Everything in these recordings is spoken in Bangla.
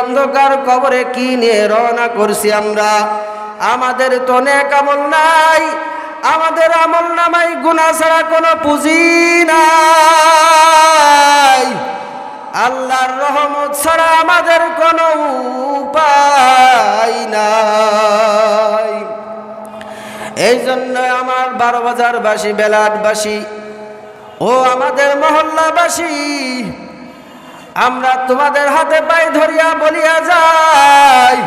অন্ধকার কবরে কি নিয়ে রওনা করছি আমরা? আমাদের তো নেক আমল নাই, আমাদের আমল নামাই গুণা ছাড়া কোনো পুঁজি নাই। আল্লাহর রহমত ছাড়া আমাদের কোনো উপায় নাই। এই জন্য আমার বারো বাজারবাসী বেলাটবাসী ও আমাদের মহল্লাবাসী আমরা তোমাদের হাতে পায়ে ধরিয়া বলিয়া যাই।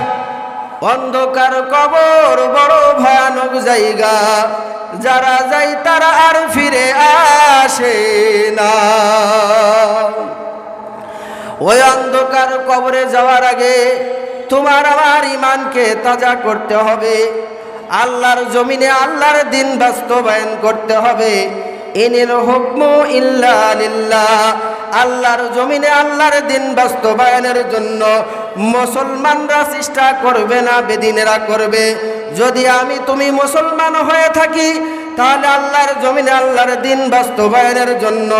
অন্ধকার কবর বড় ভয়ানক জায়গা। যারা যাই তারা আর ফিরে আসে না। ওই অন্ধকার কবরে যাওয়ার আগে তোমার আমার ইমানকে তাজা করতে হবে। আল্লাহর জমিনে আল্লাহর দিন বাস্তবায়ন করতে হবে। ইনিল হুকমু ইল্লা লিল্লাহ। আল্লাহর জমিনে আল্লাহর দিন বাস্তবায়নের জন্য মুসলমানরা চেষ্টা করবে না, বেদিনেরা করবে। যদি আমি তুমি মুসলমান হয়ে থাকি, তাহলে আল্লাহর জমিনে আল্লাহর দিন বাস্তবায়নের জন্য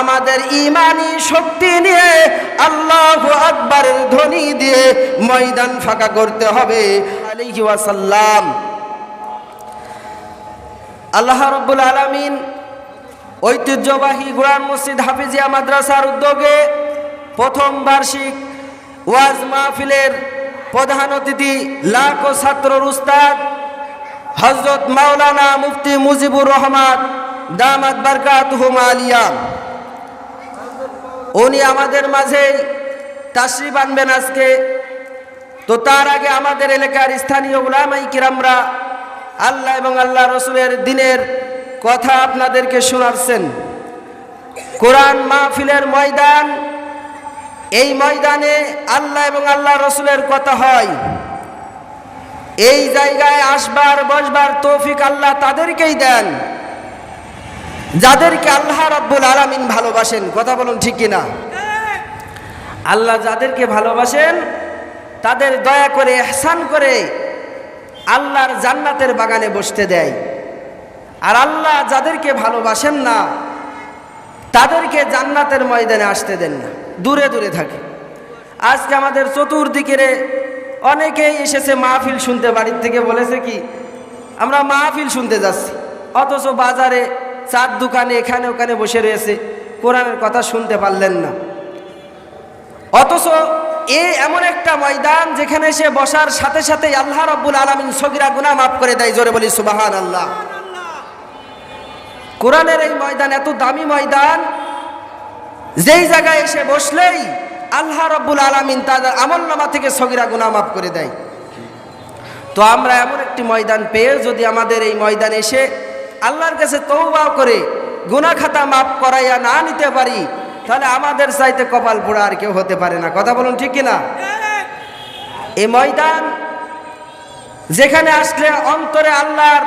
আমাদের ইমানি শক্তি নিয়ে আল্লাহ আকবরের ধ্বনি দিয়ে ময়দান ফাঁকা করতে হবে। আলাইহি ওয়াসাল্লাম। আল্লাহ রব্বুল আলামিন ঐতিহ্যবাহী গুরান মসজিদ হাফিজিয়া মাদ্রাসার উদ্যোগে প্রথম বার্ষিক ওয়াজ মাহফিলের প্রধান অতিথি লাখ ও ছাত্রর উস্তাদ হজরত মাওলানা মুফতি মুজিবুর রহমান দামাত বারকাত আলিয়া। উনি আমাদের মাঝে তাশরিফ আনবেন আজকে। তো তার আগে আমাদের এলাকার স্থানীয় উলামাই কিরামরা আল্লাহ এবং আল্লাহ রসুলের দিনের কথা আপনাদেরকে শোনাচ্ছেন। কোরআন মাহফিলের ময়দান, এই ময়দানে আল্লাহ এবং আল্লাহ রসুলের কথা হয়। এই জায়গায় আসবার, বসবার তৌফিক আল্লাহ তাদেরকেই দেন। যাদেরকে আল্লাহ রব্বুল আলমিন ভালোবাসেন, কথা বলুন ঠিক কিনা? আল্লাহ যাদেরকে ভালোবাসেন, তাদের দয়া করে, এহসান করে আল্লাহর জান্নাতের বাগানে বসতে দেয়। আর আল্লাহ যাদেরকে ভালোবাসেন না, তাদেরকে জান্নাতের ময়দানে আসতে দেন না, দূরে দূরে থাকে। আজকে আমাদের চতুর্দিকে অনেকেই এসেছে মাহফিল শুনতে, বাড়ির থেকে বলেছে কি, আমরা মাহফিল শুনতে যাচ্ছি, অথচ বাজারে চার দোকানে এখানে ওখানে বসে রয়েছে, কোরআনের কথা শুনতে পারলেন না। অথচ এ এমন একটা ময়দান যেখানে সে বসার সাথে সাথে আল্লাহ রব্বুল আলমিন সগিরা গুনা মাফ করে দেয়, জোরে বলি সুবাহান আল্লাহ কোরআনের এই ময়দান, এত দামি ময়দান, যেই জায়গায় এসে বসলেই আল্লাহ রব্বুল আলমিন তাদের আমল নামা থেকে সগিরা গুনা মাফ করে দেয়। তো আমরা এমন একটি ময়দান পেয়ে যদি আমাদের এই ময়দান এসে আল্লাহর কাছে তৌবা করে গুনা খাতা মাফ করাইয়া না নিতে পারি, তাহলে আমাদের চাইতে কপাল পোড়া আর কেউ হতে পারে না। কথা বলুন ঠিক কিনা? এই ময়দান যেখানে আসলে অন্তরে আল্লাহর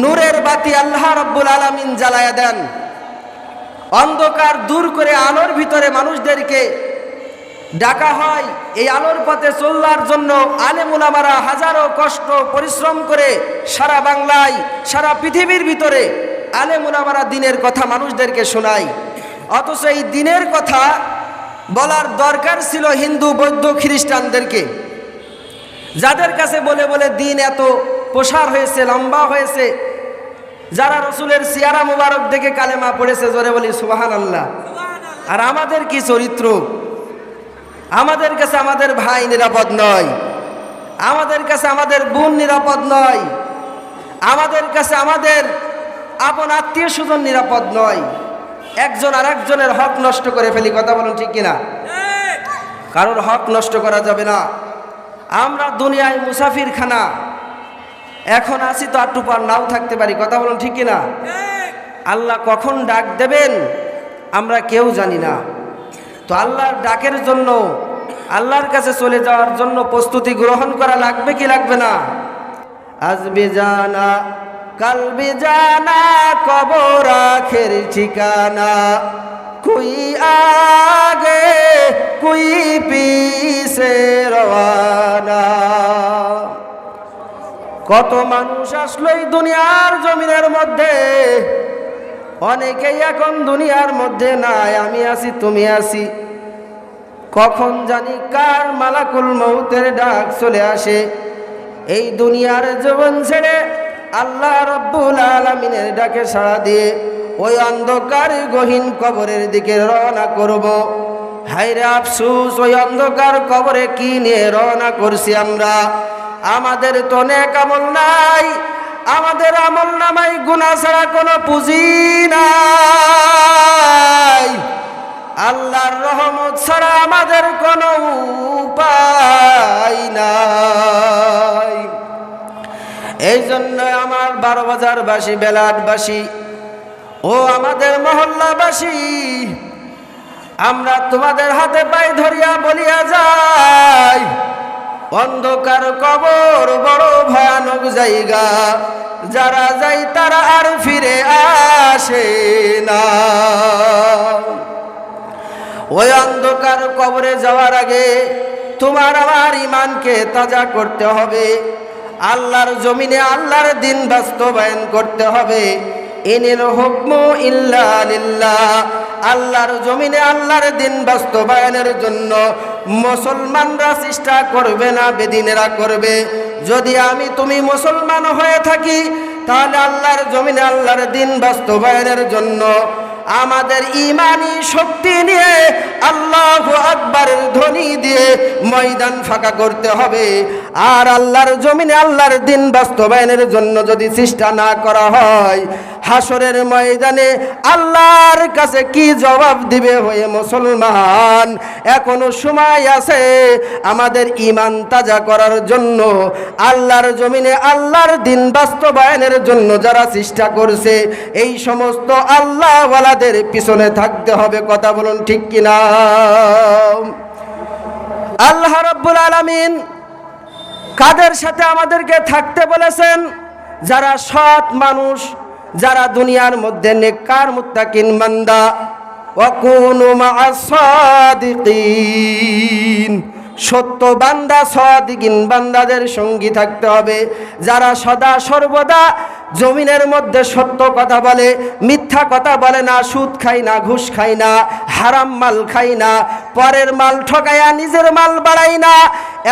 নূরের বাতি আল্লাহ রব্বুল আলমিন জ্বালায়া দেন। অন্ধকার দূর করে আলোর ভিতরে মানুষদেরকে ডাকা হয়। এই আলোর পথে চলবার জন্য আলেমুলামারা হাজারো কষ্ট, পরিশ্রম করে সারা বাংলায়, সারা পৃথিবীর ভিতরে আলেমুলামারা দিনের কথা মানুষদেরকে শোনায়। অথচ এই দিনের কথা বলার দরকার ছিল হিন্দু, বৌদ্ধ, খ্রিস্টানদেরকে। যাদের কাছে বলে বলে দিন এত প্রসার হয়েছে, লম্বা হয়েছে। যারা রসুলের সিয়ারা মুবারক দেখে কালেমা পড়েছে, জোরে বলি সুবাহান আল্লাহ আর আমাদের কি চরিত্র? আমাদের কাছে আমাদের ভাই নিরাপদ নয়। আমাদের কাছে আমাদের বোন নিরাপদ নয়। আমাদের কাছে আমাদের আপন আত্মীয় স্বজন নিরাপদ নয়। একজন আর একজনের হক নষ্ট করে ফেলি, কথা বলুন ঠিক কিনা? কারোর হক নষ্ট করা যাবে না। আমরা দুনিয়ায় মুসাফির খানা এখন আসি তো আটটু পর নাও থাকতে পারি, কথা বলুন ঠিক কিনা? আল্লাহ কখন ডাক দেবেন আমরা কেউ জানি না। তো আল্লাহর ডাকের জন্য, আল্লাহর কাছে চলে যাওয়ার জন্য প্রস্তুতি গ্রহণ করা লাগবে কি লাগবে না? আসবে জানা, কালবে জানা, কবর আখের ঠিকানা। কুই আগে, কুই পিছে রওয়ানা। কত মানুষ আসলো এই দুনিয়ার জমিনের মধ্যে? অনেকেই এখন দুনিয়ার মধ্যে নাই, আমি আছি, তুমি আছি। কখন জানি কার মালাকুল মৌতের ডাক চলে আসে। এই দুনিয়ার জীবন ছেড়ে আল্লাহ রব্বুল আলমিনের ডাকে সাড়া দিয়ে ওই অন্ধকার গহীন কবরের দিকে রওনা করব। হাইরে আফসুস, ওই অন্ধকার কবরে কি নিয়ে রওনা করছি আমরা? আমাদের তো নেক আমল নাই। আমাদের আমল নামাই গুণা ছাড়া কোনো পুঁজি নাই। আল্লাহর রহমত ছাড়া আমাদের কোনো উপায় নাই। এই জন্য আমার বারো বাজার বাসী বেলাটবাসী, ও আমাদের মহল্লাবাসী, আমরা তোমাদের হাতে পায়ে ধরিয়া বলিয়া যাই। অন্ধকার কবর বড় ভয়ানক জায়গা। যারা যাই তারা আর ফিরে আসে না। ওই অন্ধকার কবরে যাওয়ার আগে তোমার আমার ইমানকে তাজা করতে হবে। আল্লাহর জমিনে আল্লাহর দিন বাস্তবায়ন করতে হবে। ইনিল হুকম ইল্লা লিল্লাহ। আল্লাহর জমিনে আল্লাহর দিন বাস্তবায়নের জন্য মুসলমানরা চেষ্টা করবে না, বেদিনেরা করবে। যদি আমি তুমি মুসলমান হয়ে থাকি, তাহলে আল্লাহর জমিনে আল্লাহর দিন বাস্তবায়নের জন্য আমাদের ইমানি শক্তি নিয়ে আল্লাহ আকবরের ধ্বনি দিয়ে ময়দান ফাঁকা করতে হবে। আর আল্লাহর জমিনে আল্লাহর দিন বাস্তবায়নের জন্য যদি চেষ্টা না করা হয় হাসরের ময়দানে আল্লাহর কাছে কি জবাব দিবে হয়ে মুসলমান? এখনও সময় আছে আমাদের ইমান তাজা করার জন্য, আল্লাহর জমিনে আল্লাহর দিন বাস্তবায়নের জন্য যারা চেষ্টা করছে, এই সমস্ত আল্লাহওয়ালাদের পিছনে থাকতে হবে, কথা বলুন ঠিক কিনা? আল্লাহ রব্বুল আলামিন কাদের সাথে আমাদেরকে থাকতে বলেছেন? যারা সৎ মানুষ, যারা দুনিয়ার মধ্যে নেককার, মুত্তাকিন ওয়াকুনু মা'আস সাদিকিন। সত্য বান্দা সদিকিন বান্দাদের সঙ্গী থাকতে হবে। যারা সদা সর্বদা জমিনের মধ্যে সত্য কথা বলে, মিথ্যা কথা বলে না, সুদ খাই না, ঘুষ খাই না, হারাম মাল খাই না, পরের মাল ঠকাইয়া নিজের মাল বাড়াই না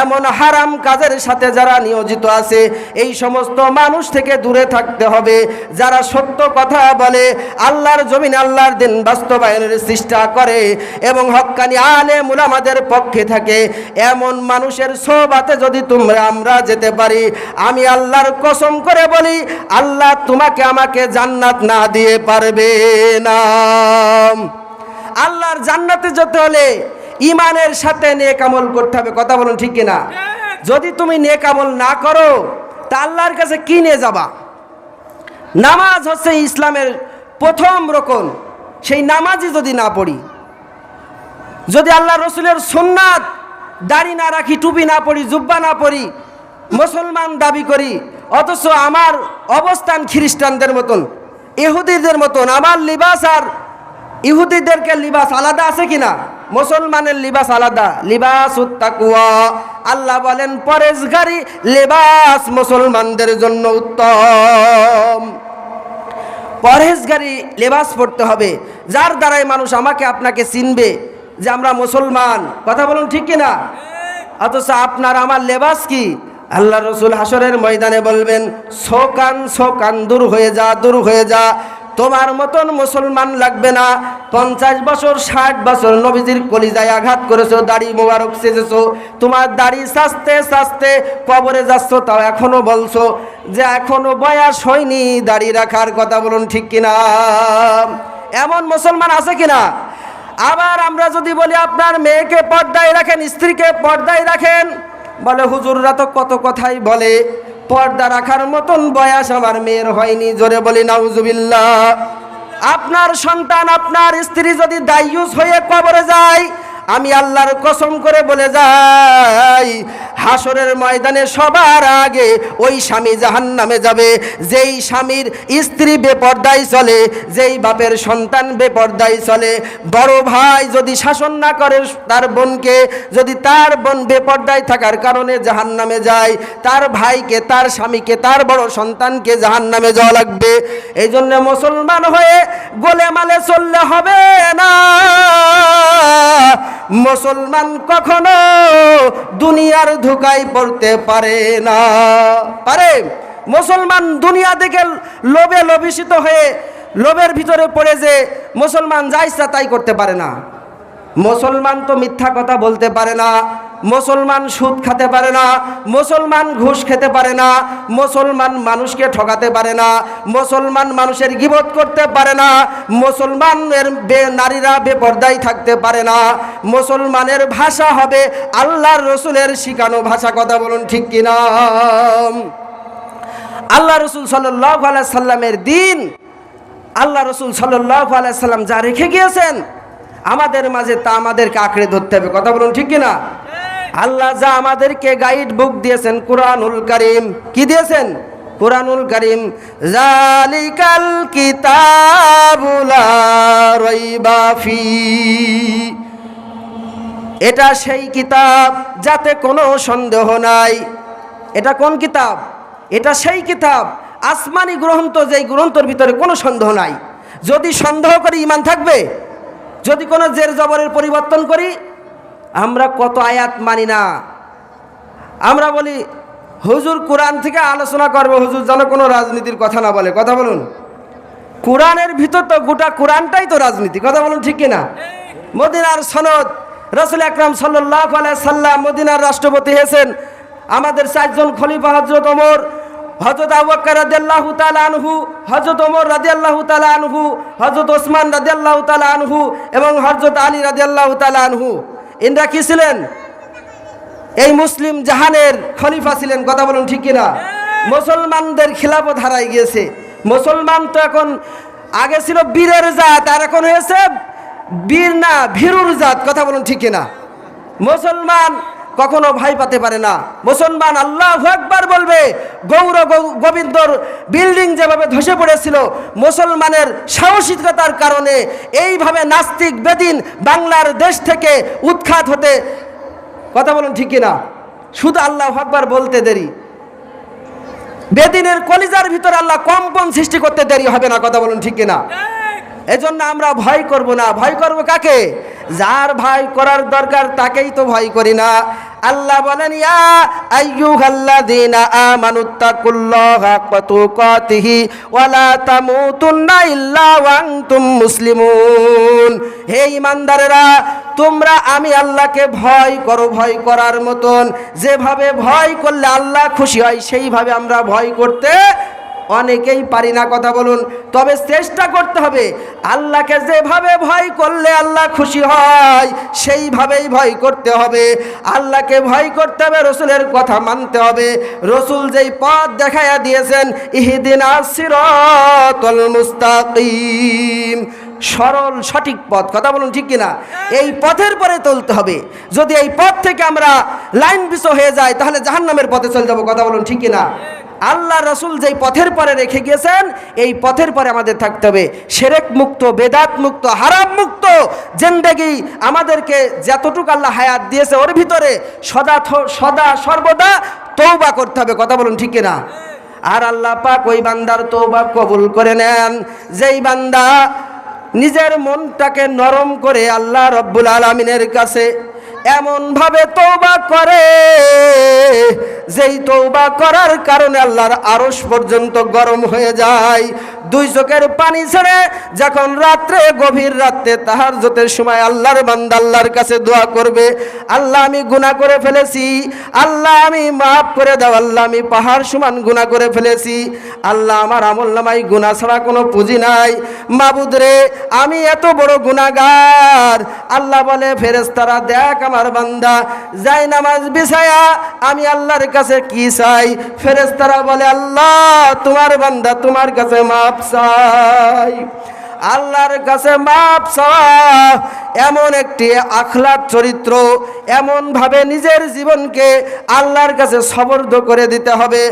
এমন হারাম কাজের সাথে যারা নিয়োজিত আছে, এই সমস্ত মানুষ থেকে দূরে থাকতে হবে। যারা সত্য কথা বলে, আল্লাহর জমিন আল্লাহর দিন বাস্তবায়নের চেষ্টা করে এবং হক্কানি আলে মুলামাদের পক্ষে থাকে, এমন মানুষের সোবাতে যদি তোমরা আমরা যেতে পারি। আমি আল্লাহর কসম করে বলি, আল্লাহ তোমাকে আমাকে জান্নাত না দিয়ে পারবে না। আল্লাহর জান্নাতে যেতে হলে ইমানের সাথে নেক আমল করতে হবে কথা বলুন ঠিক কিনা? যদি তুমি নেক আমল না করো তা আল্লাহর কাছে কি নিয়ে যাবা? নামাজ হচ্ছে ইসলামের প্রথম রকম সেই নামাজই যদি না পড়ি যদি আল্লাহ রসুলের সুন্নাত দাড়ি না রাখি টুপি না পড়ি জুব্বা না পড়ি মুসলমান দাবি করি অথচ আমার অবস্থান খ্রিস্টানদের মতন ইহুদিদের মতন আমার লিবাস আর ইহুদিদেরকে লিবাস আলাদা আছে কিনা? মুসলমানের লিবাস আলাদা। লিবাস আল্লাহ বলেন, পরেশগারি লিবাস মুসলমানদের জন্য উত্তম। পরহেজগারি লেবাস পড়তে হবে। যার দ্বারাই মানুষ আমাকে, আপনাকে চিনবে যে আমরা মুসলমান। কথা বলুন ঠিক কিনা? অথচ আপনার আমার লেবাস কি? আল্লাহ রসুল হাসরের ময়দানে বলবেন, শোকান শোকান, দূর হয়ে যা, দূর হয়ে যা। তোমার মতন মুসলমান লাগবে না। পঞ্চাশ বছর, ষাট বছর নবীজির কলিজায় আঘাত করেছ, দাড়ি মোবারক সেজেছো, তোমার দাড়ি সাজতে সাজতে কবরে যাচ্ছ, তাও এখনও বলছো যে এখনও বয়স হয়নি দাড়ি রাখার কথা বলুন ঠিক কিনা? এমন মুসলমান আছে কিনা? আবার আমরা যদি বলি আপনার মেয়েকে পর্দায় রাখেন, স্ত্রীকে পর্দায় রাখেন, বলে হুজুররা তো কত কথাই বলে। পর্দা রাখার মতন বয়স আমার মেয়ের হয়নি। জোরে বলি, নাউজুবিল্লাহ। আপনার সন্তান, আপনার স্ত্রী যদি দায়ুস হয়ে কবরে যায় আমি আল্লাহর কসম করে বলে যাই হাসরের ময়দানে সবার আগে ওই স্বামী জাহান নামে যাবে। যেই স্বামীর স্ত্রী বেপর্দায় চলে, যেই বাপের সন্তান বেপর্দায় চলে, বড় ভাই যদি শাসন না করে তার বোনকে, যদি তার বোন বেপর্দায় থাকার কারণে জাহান নামে যায়, তার ভাইকে, তার স্বামীকে, তার বড় সন্তানকে জাহান নামে যাওয়া লাগবে। এই জন্য মুসলমান হয়ে গোলে মালে চললে হবে না। মুসলমান কখনো দুনিয়ার ধোকায় পড়তে পারে না। পারে মুসলমান দুনিয়া থেকে লোভে লোভিসিত হয়ে লোভের ভিতরে পড়ে যে মুসলমান যা ইচ্ছা তাই করতে পারে না। মুসলমান তো মিথ্যা কথা বলতে পারে না। মুসলমান সুদ খেতে পারে না, মুসলমান ঘুষ খেতে পারে না, মুসলমান মানুষকে ঠকাতে পারে না, মুসলমান মানুষের গিবত করতে পারে না, মুসলমানের বে নারীরা বেপর্দায় থাকতে পারে না, মুসলমানের ভাষা হবে আল্লাহর রসুলের শিখানো ভাষা, কথা বলুন ঠিক কিনা আল্লাহ রসুল সাল্লাহ সাল্লামের দিন, আল্লাহ রসুল সাল্লাহ সাল্লাম যা রেখে গিয়েছেন, আমাদের মাঝে তা আমাদেরকে আঁকড়ে ধরতে হবে, কথা বলুন ঠিক কিনা আল্লাহ যা আমাদেরকে গাইড বুক দিয়েছেন কোরআনুল করিম, কি দিয়েছেন? কোরআনুল করিম, জালিকাল কিতাবুলা রাইবা ফি। এটা সেই কিতাব, যাতে কোনো সন্দেহ নাই। এটা কোন কিতাব? এটা সেই কিতাব। আসমানি গ্রন্থ, যেই গ্রন্থর ভিতরে কোনো সন্দেহ নাই। যদি সন্দেহ করি ইমান থাকবে, যদি কোনো জের জবরের পরিবর্তন করি আমরা কত আয়াত মানি না। আমরা বলি, হুজুর কোরআন থেকে আলোচনা করবে, হুজুর যেন কোনো রাজনীতির কথা না বলে। কথা বলুন। কোরআনের ভিতর তো গোটা কোরআনটাই তো রাজনীতি। কথা বলুন ঠিক কিনা? মদিনার সনদ, রসুল আকরাম সাল্লাহ সাল্লাম মদিনার রাষ্ট্রপতি হয়েছেন। আমাদের চারজন খলিফা হজরত ওমর হজরত আবুবকর রাদিয়াল্লাহু তাআলা আনহু হজরত ওমর রাদিয়াল্লাহু তাআলা আনহু হজরত ওসমান রাদিয়াল্লাহু তাআলা আনহু এবং হজরত আলী রাদিয়াল্লাহু তাআলা আনহু। ইনরা কি ছিলেন? এই মুসলিম জাহানের খলিফা ছিলেন, কথা বলুন ঠিক কিনা? মুসলমানদের খিলাফত হারাই গিয়েছে। মুসলমান তো এখন আগে ছিল বীরের জাত, আর এখন হয়েছে বীর না ভীরুর জাত, কথা বলুন ঠিক কিনা? মুসলমান কখনো ভয় পাতে পারে না। মুসলমান আল্লাহ একবার বলবে, গৌর গোবিন্দর বিল্ডিং যেভাবে ধসে পড়েছিল, মুসলমানের সাহসিকতার কারণে এইভাবে নাস্তিক বেদিন বাংলার দেশ থেকে উৎখাত হতে কথা বলুন ঠিক কিনা? শুধু আল্লাহ আকবার বলতে দেরি। বেদিনের কলিজার ভিতরে আল্লাহ কম্পন সৃষ্টি করতে দেরি হবে না, কথা বলুন ঠিক কিনা? এজন্য আমরা ভয় করব না। ভয় করব কাকে? যার ভয় করার দরকার তাকেই তো ভয় করি না। আল্লাহ বলেন, ইয়া আইয়ুহাল্লাযীনা আমানুত্তাকুল্লাহা হাক্কা তুকাতিহি ওয়ালা তামুতুন্না ইল্লা ওয়া আনতুম মুসলিমুন। হে ইমানদারেরা তোমরা আমি আল্লাহকে ভয় করো, ভয় করার মতন। যেভাবে ভয় করলে আল্লাহ খুশি হয়, সেইভাবে আমরা ভয় করতে অনেকেই পারি না কথা বলুন, তবে চেষ্টা করতে হবে। আল্লাহকে যেভাবে ভয় করলে আল্লাহ খুশি হয়, সেইভাবেই ভয় করতে হবে। আল্লাহকে ভয় করতে হবে, রসুলের কথা মানতে হবে। রসুল যেই পথ দেখাইয়া দিয়েছেন, ইহিদিন সিরাতাল মুস্তাকিম। সরল, সঠিক পথ, কথা বলুন ঠিক কিনা? এই পথের পরে চলতে হবে। যদি এই পথ থেকে আমরা লাইন বিষ হয়ে যায় তাহলে জাহান্নামের পথে চলে যাব, কথা বলুন ঠিক কিনা? আল্লাহ রসুল যেই পথের পরে রেখে গিয়েছেন, এই পথের পরে আমাদের থাকতে হবে সেরেক মুক্ত, বেদাত মুক্ত, হারাম মুক্ত জেন্দেগি। আমাদেরকে যতটুকু আল্লাহ হায়াত দিয়েছে, ওর ভিতরে সদা সদা সর্বদা তৌবা করতে হবে। কথা বলুন ঠিক না আর আল্লাহ পাক ওই বান্দার তৌবা কবুল করে নেন। যেই বান্দা নিজের মনটাকে নরম করে আল্লাহ রব্বুল আলমিনের কাছে এমনভাবে তৌবা করে যেই তৌবা করার কারণে আল্লাহর আরশ পর্যন্ত গরম হয়ে যায়। দুই চোখের পানি ছেড়ে যখন রাত্রে, গভীর রাত্রে তাহার যতের সময় আল্লাহর বান্দা আল্লাহর কাছে দোয়া করবে, আল্লাহ আমি গুনাহ করে ফেলেছি, আল্লাহ আমি মাফ করে দাও, আল্লাহ আমি পাহাড় সমান গুনাহ করে ফেলেছি, আল্লাহ আমার আমল নামাই গুনাহ ছাড়া কোনো পুঁজি নাই। মাবুদ রে, আমি এত বড় গুনাহগার। আল্লাহ বলে ফেরেস্তারা দেখ আমার বান্দা, যাই নামাজ বিছায়া আমি আল্লাহর কাছে কি চাই? ফেরেস্তারা বলে, আল্লাহ, তোমার বান্দা তোমার কাছে মাপ চাই। আল্লাহর কাছে মাপ চাওয়া এমন একটি আখলাক চরিত্র, এমনভাবে নিজের জীবনকে আল্লাহর কাছে সবর্দ করে দিতে হবে।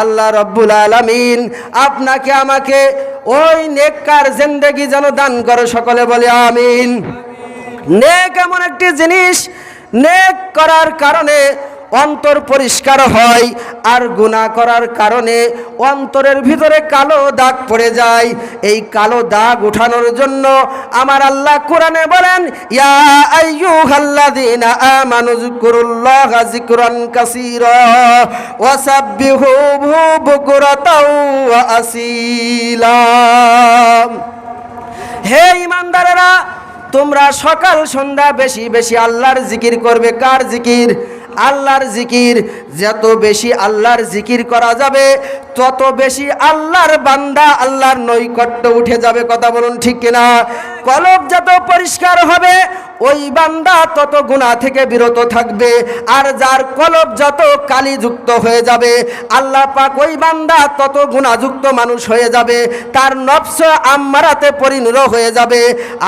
আল্লাহ রব্বুল আলামিন আপনাকে, আমাকে ওই নেককার জিন্দেগি যেন দান করে সকলে বলে আমিন। নেক এমন একটি জিনিস, নেক করার কারণে অন্তর পরিষ্কার হয় আর গুনাহ করার কারণে অন্তরের ভিতরে কালো দাগ পড়ে যায়। এই কালো দাগ উঠানোর জন্য আমার আল্লাহ কোরআনে বলেন হে ইমানদারেরা তোমরা সকাল সন্ধ্যা বেশি বেশি আল্লাহর জিকির করবে। কার জিকির? আল্লাহর জিকির, যত বেশি আল্লাহর জিকির করা যাবে, তত বেশি আল্লাহর বান্দা আল্লাহর নৈকট্য উঠে যাবে, কথা বলুন ঠিক কিনা? কলব যত পরিষ্কার হবে ওই বান্দা তত গুণা থেকে বিরত থাকবে, আর যার কলব যত কালিযুক্ত হয়ে যাবে, আল্লাহ পাক ওই বান্দা তত গুণাযুক্ত মানুষ হয়ে যাবে, তার নফস আম্মারাতে পরিণত হয়ে যাবে,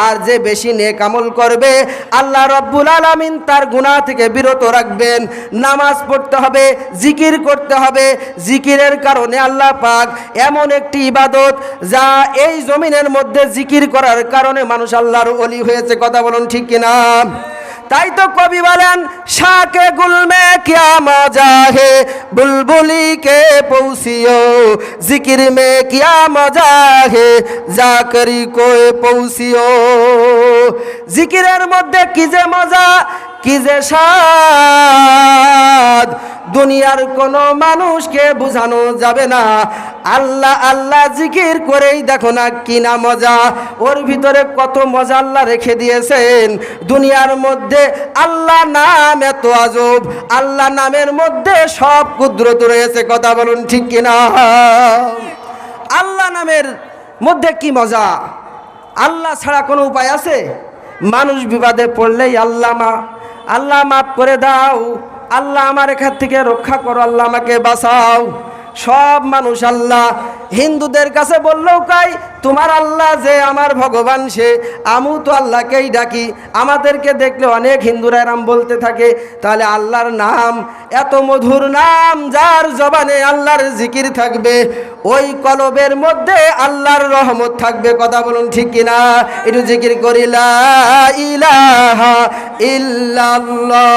আর যে বেশি নেক আমল করবে, আল্লাহ রব্বুল আলামিন তার গুনাহ থেকে বিরত রাখবেন। নামাজ পড়তে হবে, জিকির করতে হবে, জিকিরের কারণে আল্লাহ পাক এমন একটি ইবাদত যা এই জমিনের মধ্যে জিকির করার কারণে মানুষ আল্লাহর অলি হয়েছে, কথা বলুন ঠিক তাই তো কবি বলেন, শাকে গুলমে কিয়া মজা হে বুলবুলি কে পৌঁছিও। জিকির মে কিয়া মজা হে জাকরি কোয়ে পৌঁছিও। জিকিরের মধ্যে কি যে মজা কি যে স্বাদ? দুনিয়ার কোনো মানুষকে বোঝানো যাবে না। আল্লাহ আল্লাহ জিকির করেই দেখো না কি না মজা। ওর ভিতরে কত মজা আল্লাহ রেখে দিয়েছেন। দুনিয়ার মধ্যে আল্লাহ নাম এত আজব। আল্লাহ নামের মধ্যে সব কুদরত রয়েছে। কথা বলুন ঠিক কিনা? আল্লাহ নামের মধ্যে কি মজা? আল্লাহ ছাড়া কোনো উপায় আছে? মানুষ বিবাদে পড়লেই আল্লাহ মা আল্লাহ মাফ করে দাও। আল্লাহ আমার এখান থেকে রক্ষা করো আল্লাহ আমাকে বাঁচাও। সব মানুষ আল্লাহ। হিন্দুদের কাছে বললেও কাই তোমার আল্লাহ যে আমার ভগবান সে, আমু তো আল্লাহকেই ডাকি। আমাদেরকে দেখলে অনেক হিন্দুরা এরাম বলতে থাকে। তাহলে আল্লাহর নাম, এত মধুর নাম যার জবানে আল্লাহর জিকির থাকবে, ওই কলবের মধ্যে আল্লাহর রহমত থাকবে। কথা বলুন ঠিক কিনা? একটু জিকির করি, লা ইলাহা ইল্লাল্লাহ।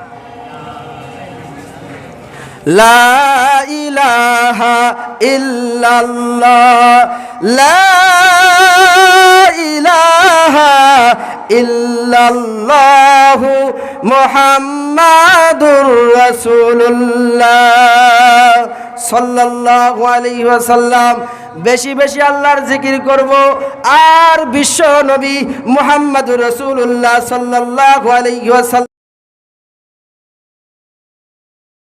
লা ইলাহা ইল্লাল্লাহ। ইলাহা ইল্লাল্লাহু মুহাম্মাদুর রাসূলুল্লাহ। সাল্লাল্লাহু আলাইহি ওয়াসাল্লাম। বেশি বেশি আল্লাহর জিকির করব। আর বিশ্ব নবী মুহাম্মাদুর রাসূলুল্লাহ সাল্লাল্লাহু আলাইহি ওয়াসাল্লাম।